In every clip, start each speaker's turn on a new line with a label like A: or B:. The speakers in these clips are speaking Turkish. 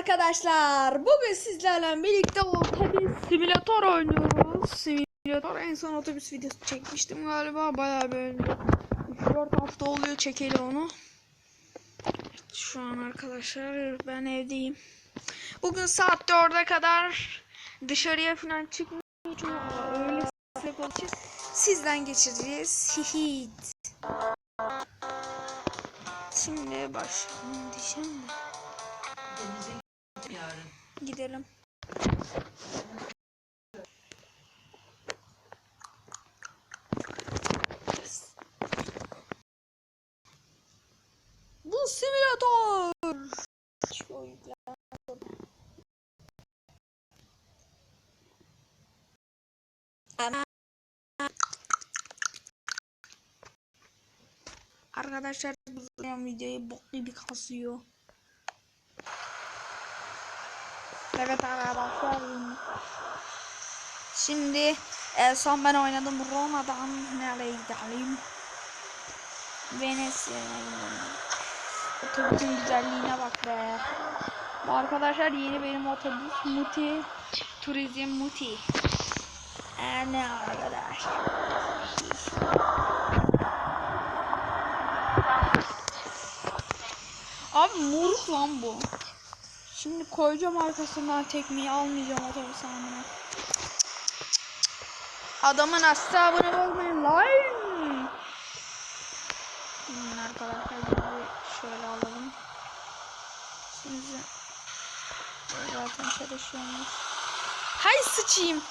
A: arkadaşlar. Bugün sizlerle birlikte otobüs simülatör oynuyoruz. Simülatör en son otobüs videosu çekmiştim galiba. Bayağı böyle 3-4 hafta oluyor çekeli onu. Şu an arkadaşlar ben evdeyim. Bugün saat 4'e kadar dışarıya falan çıkmayacağım. Öyle sıcak için sizden geçireceğiz. Hihit. Şimdi başlayalım diyeceğim de. Gidelim. Bu simülatör. Arkadaşlar bu videoyu bok gibi kasıyor. Evet arkadaşlar. Şimdi en son ben oynadım Roma'dan nereye gidelim? Venezia'ya gidelim. Otobüsün güzelliğine bak be. Arkadaşlar yeni benim otobüs Muti Turizm Muti. Ee, ne arkadaş? Abi moruk lan bu. Şimdi koyacağım arkasından tekmeyi almayacağım otobüs amına. Adamın asabını bozmayın lan. Şimdi arkadaşlar şöyle alalım. Şimdi zaten çalışıyormuş. Hay sıçayım.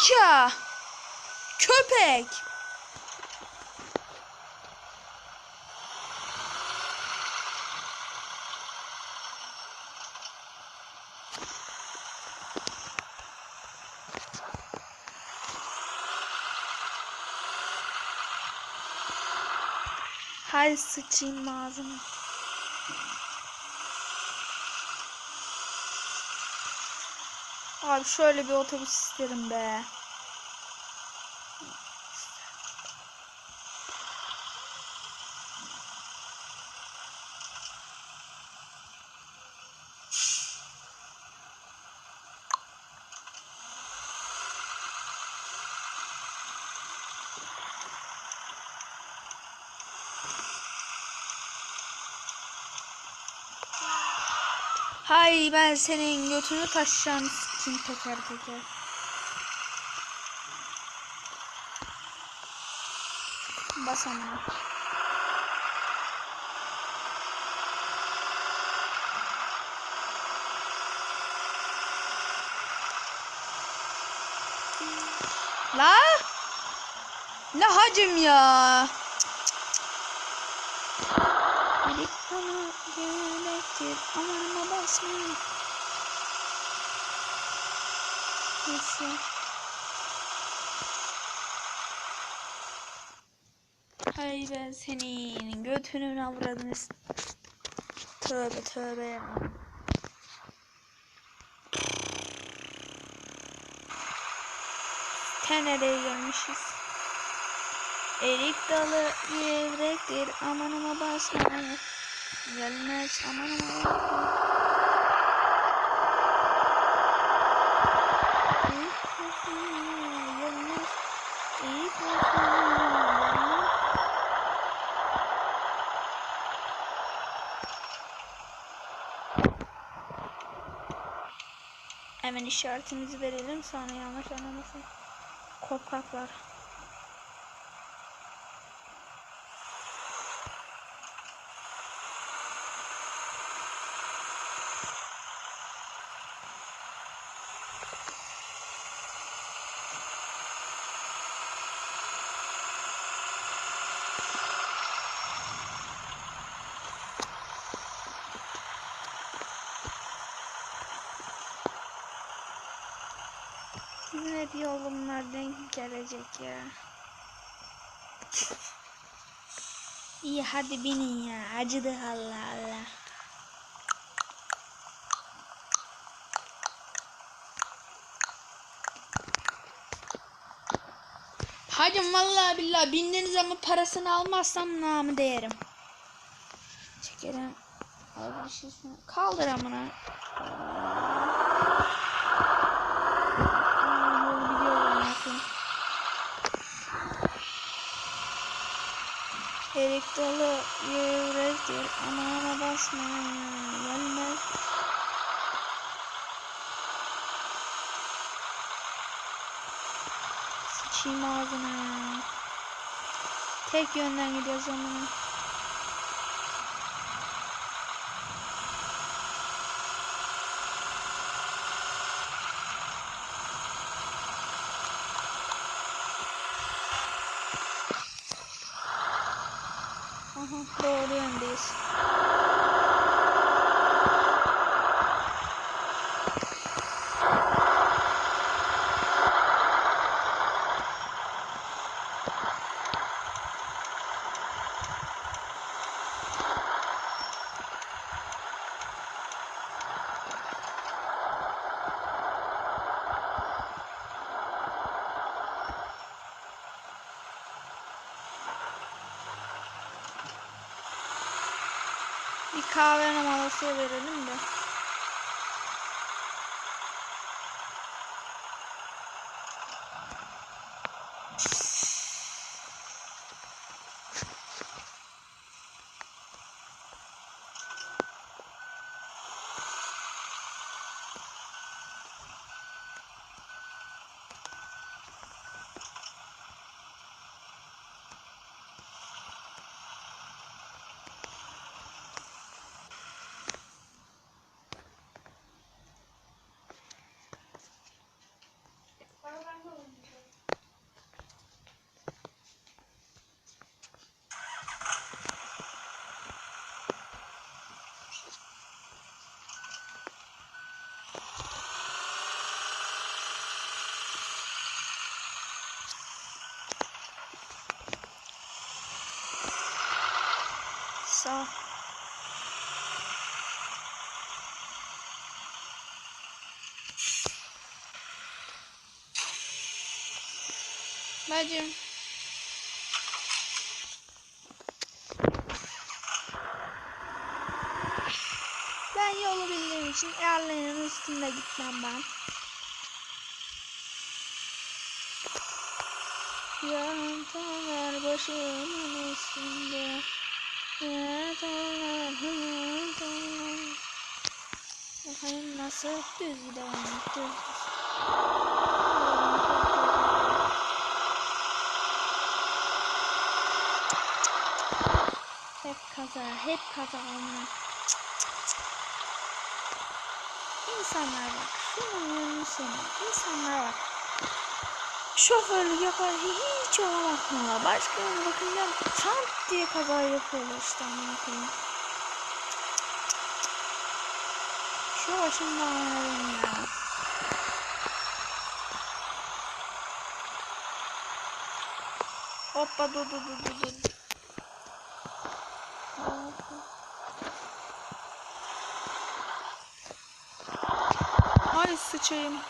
A: Nikah. Köpek. Hay sıçayım ağzıma. Abi şöyle bir otobüs isterim be. Hay ben senin götünü taşıyacağım kim teker teker. Bas amına. La? Ne hacım ya? Dedik bana gerektir amanıma basmayın. Neyse. Hay ben senin götünün avradını Tövbe tövbe ya. Tenerife gelmişiz. Erik dalı gevrektir amanıma basma. Gelmez amanıma basma. Hemen işaretimizi verelim sonra yanlış anlamasın. Korkaklar. Bugün hep yolumlar denk gelecek ya. İyi hadi binin ya. Acıdı Allah Allah. Hacım vallahi billahi bindiniz ama parasını almazsam namı değerim. Çekerim. Şey. Kaldır amına. Tek yönden gidiyoruz ama. Aha doğru yöndeyiz. Bir kahve molası verelim de. Sağ. Bacım. Ben yolu bildiğim için yerlerin üstünde gitmem ben. Yantalar başımın üstünde. Bakayım nasıl düz gidelim. Düz. Hep kaza, hep kaza olma. İnsanlar bak, şunun sevmiyor. İnsanlar bak. Şoförlük yapar hiç ona bakmıyorlar. Başka yana bakınca çant diye kaza yapıyorlar işte amına koyayım. Şu başımda anlarım ya. Hoppa dur dur dur dur dur. Ay sıçayım.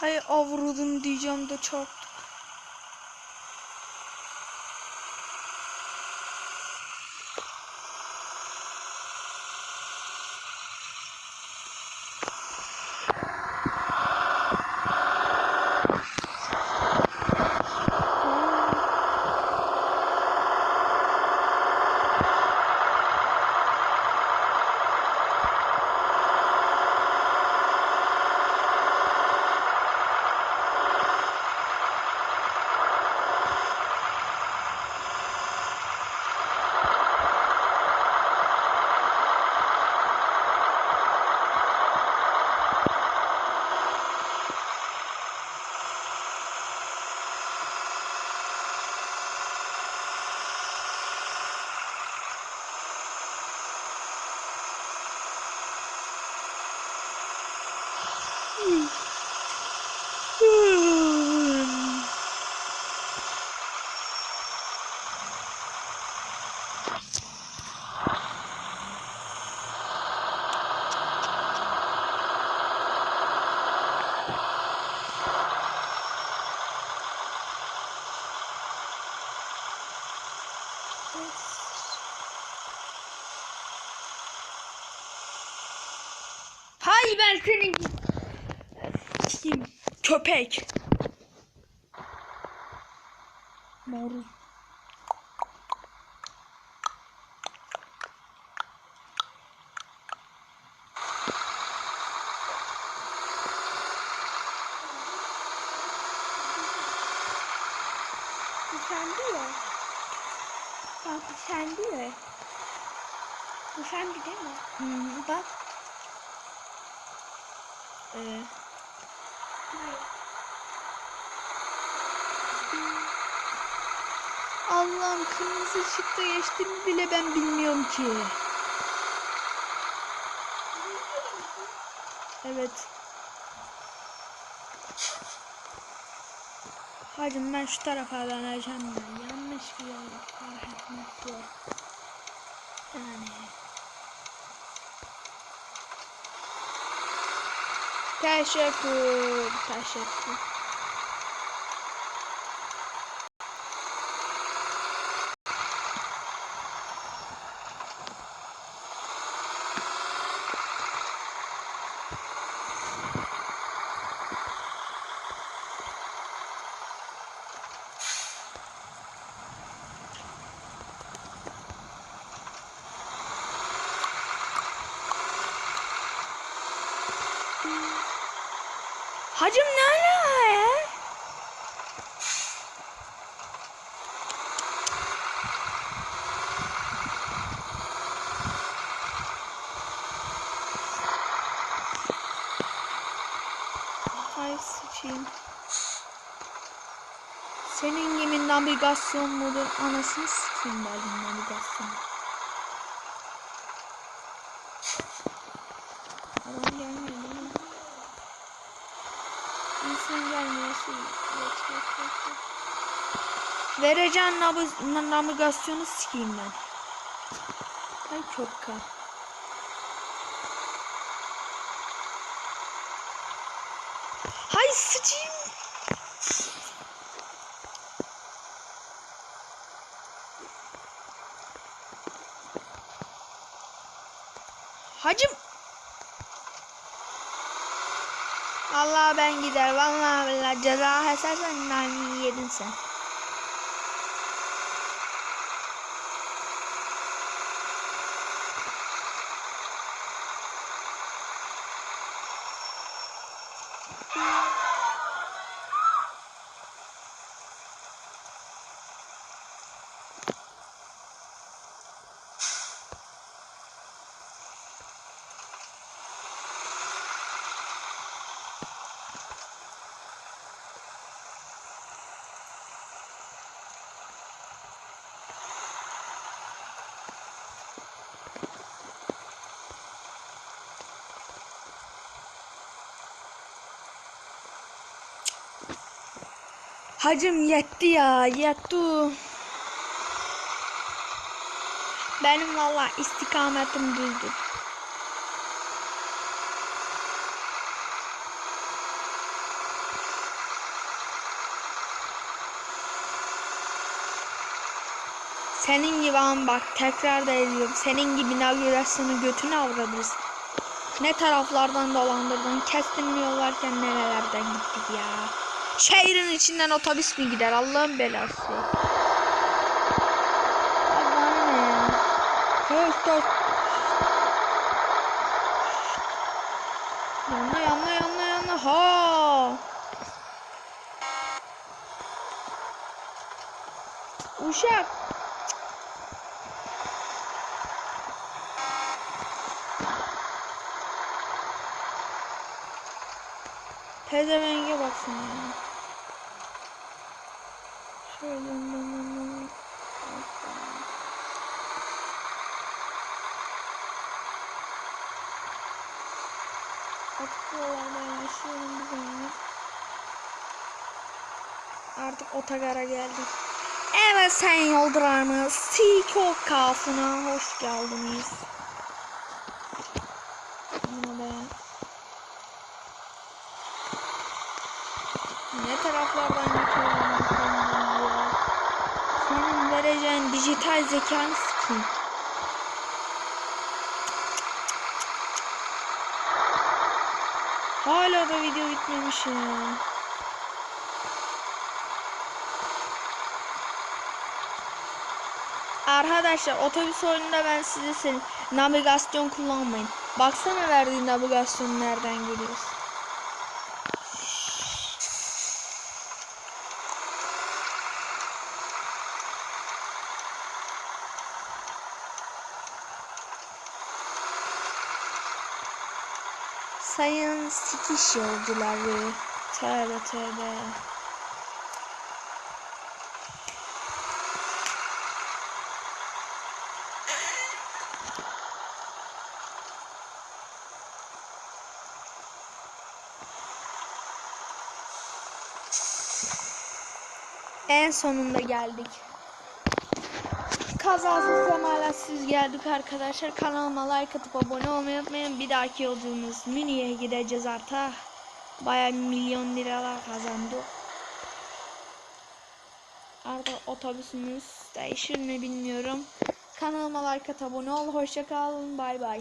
A: Hay avradın diyeceğim de çok. Hay ben senin kim? Köpek. Marul.
B: Bu sende ya. Bak bu sende ya. Sende değil mi?
A: Hmm,
B: Bak.
A: Ee, Allah'ım kırmızı ışıkta geçtiğimi bile ben bilmiyorum ki. Evet. Hadi ben şu tarafa döneceğim ya. Yanlış bir yol. Yani. Teşekkür. Teşekkür. Hacım ne ala ya? Ay sıçayım. Senin gibi navigasyon modu anasını sikeyim ben navigasyon. Adam gelmiyor değil mi? İnsan gelmiyor. Şey, geç, geç, geç, geç. Vereceğin navi- na- navigasyonu sikeyim ben. Ay çok kar. Hay sıçayım. Hacım. Vallahi ben gider. Vallahi billahi ceza hesarsan nani yedin sen. Hacım yetti ya yetti. Benim valla istikametim düzdür. Senin gibi an bak tekrar da ediyorum. Senin gibi navigasyonu götüne avradırız. Ne taraflardan dolandırdın. Kestirmiyorlarken nerelerden gittik ya. Şehrin içinden otobüs mü gider Allah'ın belası. Allah'ım ne ya. Höz höz. Yanına yanına yanına yanına ha. Uşak. Pezevenge baksana ya. Şöyle Artık buralarda yaşıyorum bir zaman. Artık otogara geldik. Evet sayın yolcularımız Siko kafına hoş geldiniz. Buna be. Ne taraflardan geçiyorum. Senin vereceğin dijital zekanı sikeyim. Hala da video bitmemiş ya. Arkadaşlar otobüs oyununda ben size söyleyeyim. Navigasyon kullanmayın. Baksana verdiği navigasyonu nereden görüyoruz. Sikiş yolcuları. Tövbe tövbe. En sonunda geldik. Kazasız zamanlarsız geldik arkadaşlar. Kanalıma like atıp abone olmayı unutmayın. Bir dahaki yolculuğumuz Münih'e gideceğiz artık. Baya milyon liralar kazandık. Artık otobüsümüz değişir mi bilmiyorum. Kanalıma like at abone ol. Hoşça kalın. Bay bay.